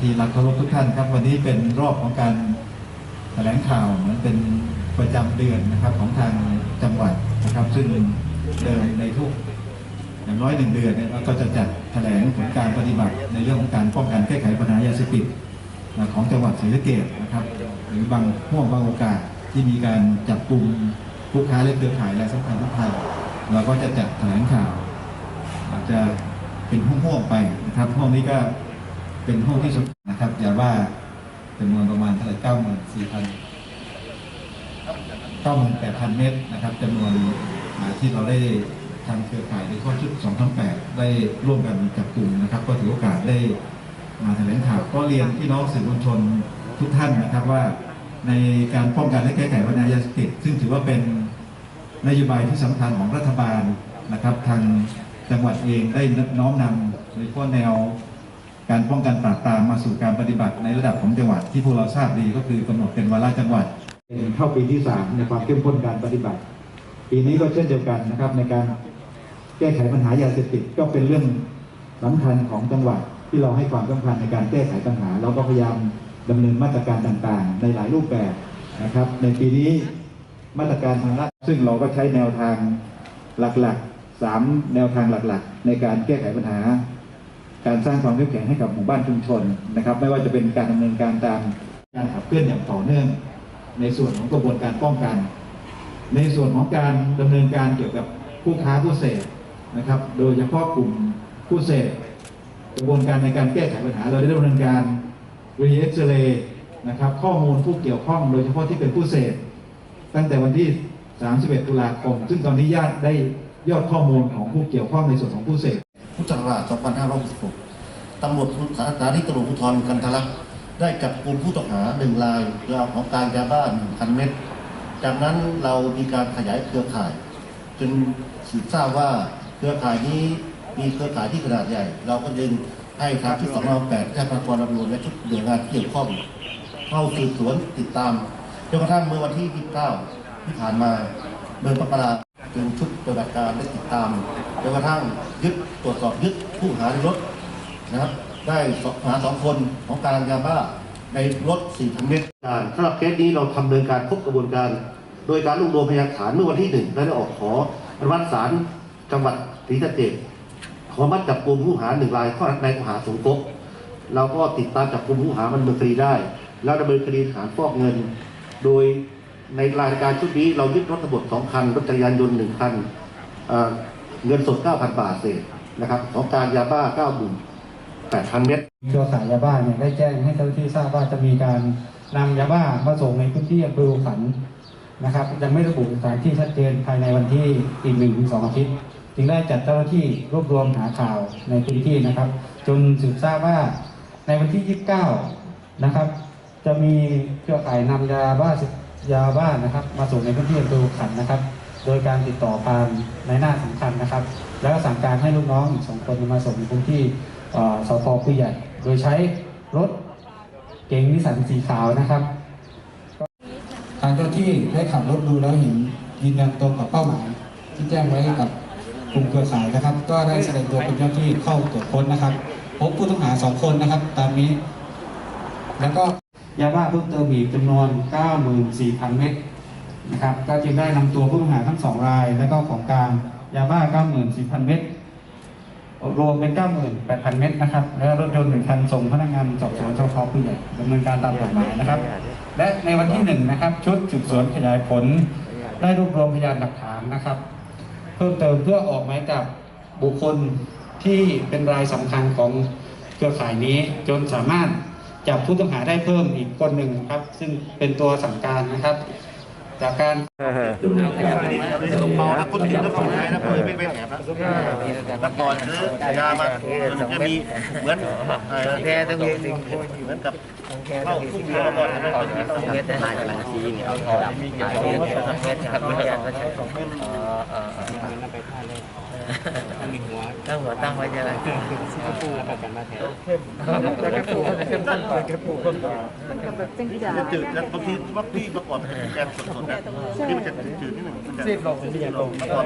ที่รักเคารพทุกท่านครับ วันนี้เป็นรอบของการแถลงข่าวเหมือนเป็นประจำเดือนนะครับของทางจังหวัดนะครับ ซึ่งเดิมในทุกอย่างน้อยหนึ่งเดือนเนี่ยเราก็จะจัดแถลงผลการปฏิบัติในเรื่องของการป้องกันแก้ไขปัญหายาเสพติดของจังหวัดศรีสะเกษนะครับ หรือบางห่วงบางโอกาสที่มีการจับกลุ่มผู้ค้าและเครือข่ายรายสำคัญทุกท่านเราก็จะจัดแถลงข่าว อาจจะเป็นห้วงๆไปนะครับห้องนี้ก็ เป็นห้องที่สุดนะครับอย่าว่าจำนวนประมาณเท่าไหร่เก้าหมื่นสี่พัน98,000เมตรนะครับจำนวนที่เราได้ทางเครือข่ายในข้อชุด228ได้ร่วมกันจับกลุ่มนะครับ ก็ถือโอกาสได้มาแถลงข่าวก็เรียนพี่น้องสื่อมวลชนทุกท่านนะครับว่าในการป้องกันและแก้ไขปัญหายาเสพติดซึ่งถือว่าเป็นนโยบายที่สำคัญของรัฐบาลนะครับ ทางจังหวัดเองได้น้อมนำโดยเฉพาะแนว การป้องกันปราบปรามมาสู่การปฏิบัติในระดับของจังหวัดที่พวกเราทราบดีก็คือกำหนดเป็นวาระจังหวัดเข้าปีที่3ในความเข้มข้นการปฏิบัติ ปีนี้ก็เช่นเดียวกันนะครับในการแก้ไขปัญหายาเสพติดก็เป็นเรื่องสำคัญของจังหวัดที่เราให้ความสำคัญในการแก้ไขปัญหา เราก็พยายามดำเนินมาตรการต่างๆ ในหลายรูปแบบนะครับ ในปีนี้มาตรการทางรัฐซึ่งเราก็ใช้แนวทางหลักๆสามแนวทางหลักๆ ในการแก้ไขปัญหา การสร้างความเข้มแข็งให้กับหมู่บ้านชุมชนนะครับ ไม่ว่าจะเป็นการดำเนินการตามการขับเคลื่อนอย่างต่อเนื่อง ในส่วนของกระบวนการป้องกัน ในส่วนของการดำเนินการเกี่ยวกับผู้ค้าผู้เสพนะครับ โดยเฉพาะกลุ่มผู้เสพกระบวนการในการแก้ไขปัญหาเราได้ดำเนินการรีเอ็กซเรย์นะครับข้อมูลผู้เกี่ยวข้องโดยเฉพาะที่เป็นผู้เสพตั้งแต่วันที่ 31 ตุลาคม ซึ่งตอนนี้ญาติได้ยอดข้อมูลของผู้เกี่ยวข้องในส่วนของผู้เสพ ราช 2566ตำรวจสถานีตำรวจภูธรกันทะลักได้จับกลุ่มผู้ต้องหาหนึ่งรายเรื่องของการยาบ้า1,000 เม็ด จากนั้นเรามีการขยายเครือข่าย จนสืบทราบว่าเครือข่ายนี้มีเครือข่ายที่ขนาดใหญ่ เราก็จึงให้ทางชุดสองแปดแจ้งพนักงานตำรวจและชุดหน่วยงานที่เกี่ยวข้องเข้าสืบสวนติดตามจนกระทั่งเมื่อวันที่ 29 ที่ผ่านมาเดือนมกรา จึงชุดปฏิบัติการได้ติดตามจนกระทั่งยึดตรวจสอบยึดผู้หาในรถนะครับได้สองหาสองคนของกลารยาบ้าในรถ4,000เมตรการสำหรับเคสนี้เราทำเนินการครบกระบวนการ โดยการรวบรวมพยานฐานเมื่อวันที่หนึ่งและได้ออกขออนุมัติศาลจังหวัดศรีสะเกษขออนุมัติจับกลุ่มผู้หาหนึ่งรายข้อในข้อหาสมคบเราก็ติดตามจับกลุ่มผู้หามันดำเนินคดีได้ แล้วดำเนินคดีฐานฟอกเงิน โดย ในรายการชุดนี้เรายึดรถตำรวจสองคัน รถจักรยานยนต์หนึ่งคันเเงินสด 9,000 บาทเศษนะครับของการยาบ้า98,000เม็ดเครือข่ายยาบ้าเนี่ยได้แจ้งให้เจ้าหน้าที่ทราบว่าจะมีการนำยาบ้ามาส่งในพื้นที่อำเภอขันนะครับยังไม่ระบุสถานที่ชัดเจนภายในวันที่อีกหนึ่งถึงสองอาทิตย์จึงได้จัดเจ้าหน้าที่รวบรวมหาข่าวในพื้นที่นะครับ จนสืบทราบว่าในวันที่ 29 นะครับ จะมีเครือข่ายนำยาบ้า ยาบ้านะครับ มาส่งในพื้นที่อำเภอขันนะครับ โดยการติดต่อผ่านในหน้าสำคัญนะครับ แล้วก็สั่งการให้ลูกน้องสองคนมาส่งในพื้นที่สพผู้ใหญ่ โดยใช้รถเก๋งนิสสันสีขาวนะครับทางเจ้าที่ได้ขับรถดูแล้วเห็นยืนยันตรงกับเป้าหมาย ที่แจ้งไว้กับกลุ่มเครือข่ายนะครับ ก็ได้แสดงตัวเป็นเจ้าที่เข้าตรวจค้นนะครับ พบผู้ต้องหาสองคนนะครับ ตามนี้ แล้วก็ ยาบ้าเพิ่มเติมอีกจำนวน 94,000 เม็ดนะครับก็จึงได้นำตัวผู้ต้องหาทั้งสองราย และก็ของกลางยาบ้า 94,000 เม็ดรวมเป็น 98,000 เม็ดนะครับ และรถยนต์หนึ่งคันส่งพนักงานสอบสวนสพผู้ใหญ่ดำเนินการตามกฎหมายนะครับ และในวันที่หนึ่งนะครับชุดสืบสวนขยายผล ได้รวบรวมพยานหลักฐานนะครับ เพิ่มเติมเพื่อออกหมายจับบุคคลที่เป็นรายสำคัญของเครือข่ายนี้จนสามารถ จับผู้ต้องหาได้เพิ่มอีกคนหนึ่งครับ ซึ่งเป็นตัวสั่งการนะครับ จากการเมาแล้วคนอื่นก็ส่งให้นะเพื่อไม่ไปแถบนะแล้วก่อนซื้อยามาจะมีเหมือนแค่ต้องมีสิ่งเหมือนกับเข้าผู้ค้าก่อนนะเม็ดหายบัญชีเนี่ยเอาระดับเม็ดเม็ดครับไม่อยากจะใช้ข องเม็ดตั้งหัวตั้งไว้จะอะไรแล้วก็ปูแล้วก็ปูแล้วก็ปูมันก็แบบจังจ๋าจะจืดแล้วบางทีว่าพี่ประกอบเป็นแกงสดๆนะที่มันจะจืดนิดหนึ่งมันจะซีดลงซีดลงประกอบ